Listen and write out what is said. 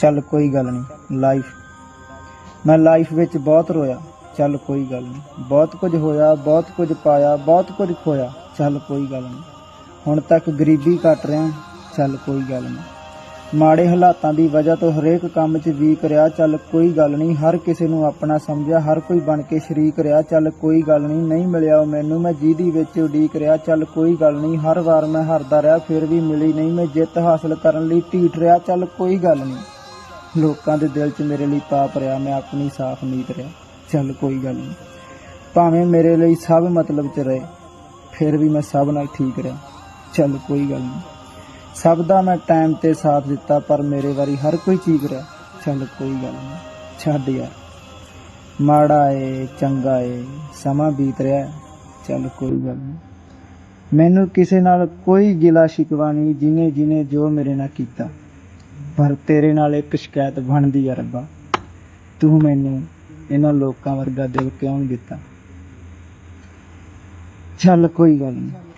ਚੱਲ ਕੋਈ ਗੱਲ ਨਹੀਂ ਲਾਈਫ ਮੈਂ ਲਾਈਫ ਵਿੱਚ ਬਹੁਤ ਰੋਇਆ, ਚੱਲ ਕੋਈ ਗੱਲ ਨਹੀਂ। ਬਹੁਤ ਕੁਝ ਹੋਇਆ, ਬਹੁਤ ਕੁਝ ਪਾਇਆ, ਬਹੁਤ ਕੁਝ ਖੋਇਆ, ਚੱਲ ਕੋਈ ਗੱਲ ਨਹੀਂ। ਹੁਣ ਤੱਕ ਗਰੀਬੀ ਕੱਟ ਰਿਹਾ, ਚੱਲ ਕੋਈ ਗੱਲ ਨਹੀਂ। ਮਾੜੇ ਹਾਲਾਤਾਂ ਦੀ ਵਜ੍ਹਾ ਤੋਂ ਹਰੇਕ ਕੰਮ 'ਚ ਵੀਕ ਰਿਹਾ, ਚੱਲ ਕੋਈ ਗੱਲ ਨਹੀਂ। ਹਰ ਕਿਸੇ ਨੂੰ ਆਪਣਾ ਸਮਝਿਆ, ਹਰ ਕੋਈ ਬਣ ਕੇ ਸ਼ਰੀਕ ਰਿਹਾ, ਚੱਲ ਕੋਈ ਗੱਲ ਨਹੀਂ। ਨਹੀਂ ਮਿਲਿਆ ਉਹ ਮੈਨੂੰ, ਮੈਂ ਜਿਹਦੀ ਵਿੱਚ ਉਡੀਕ ਰਿਹਾ, ਚੱਲ ਕੋਈ ਗੱਲ ਨਹੀਂ। ਹਰ ਵਾਰ ਮੈਂ ਹਾਰਦਾ ਰਿਹਾ, ਫਿਰ ਵੀ ਮਿਲੀ ਨਹੀਂ। ਮੈਂ ਜਿੱਤ ਹਾਸਲ ਕਰਨ ਲਈ ਢੀਠ ਰਿਹਾ, ਚੱਲ ਕੋਈ ਗੱਲ ਨਹੀਂ। ਲੋਕਾਂ ਦੇ ਦਿਲ 'ਚ ਮੇਰੇ ਲਈ ਪਾਪ ਰਿਹਾ, ਮੈਂ ਆਪਣੀ ਸਾਫ਼ ਨੀਤ ਰਿਹਾ। ਚੱਲ ਕੋਈ ਗੱਲ ਨਹੀਂ। ਭਾਵੇਂ ਮੇਰੇ ਲਈ ਸਭ ਮਤਲਬ 'ਚ ਰਹੇ, ਫਿਰ ਵੀ ਮੈਂ ਸਭ ਨਾਲ ਠੀਕ ਰਿਹਾ। ਚੱਲ ਕੋਈ ਗੱਲ ਨਹੀਂ। ਸਭ ਦਾ ਮੈਂ ਟਾਈਮ ਤੇ ਸਾਥ ਦਿੱਤਾ, ਪਰ ਮੇਰੇ ਵਾਰੀ ਹਰ ਕੋਈ ਚੀਕ ਰਿਹਾ। ਚੱਲ ਕੋਈ ਗੱਲ ਨਹੀਂ। ਛੱਡ ਯਾਰ। ਮਾੜਾ ਏ, ਚੰਗਾ ਏ, ਸਮਾਂ ਬੀਤ ਰਿਹਾ ਚੱਲ ਕੋਈ ਗੱਲ ਨਹੀਂ। ਮੈਨੂੰ ਕਿਸੇ ਨਾਲ ਕੋਈ ਗਿਲਾ ਸ਼ਿਕਵਾ ਨਹੀਂ ਜਿਹਨੇ ਜਿਹਨੇ ਜੋ ਮੇਰੇ ਨਾਲ ਕੀਤਾ। ਪਰ ਤੇਰੇ ਨਾਲ ਇੱਕ ਸ਼ਿਕਾਇਤ ਬਣਦੀ ਆ ਰੱਬਾ। ਤੂੰ ਮੈਨੂੰ ਇਹਨਾਂ ਲੋਕਾਂ ਵਰਗਾ ਦਿਲ ਕਿਉਂ ਨਹੀਂ ਦਿੱਤਾ? ਚੱਲ ਕੋਈ ਗੱਲ ਨਹੀਂ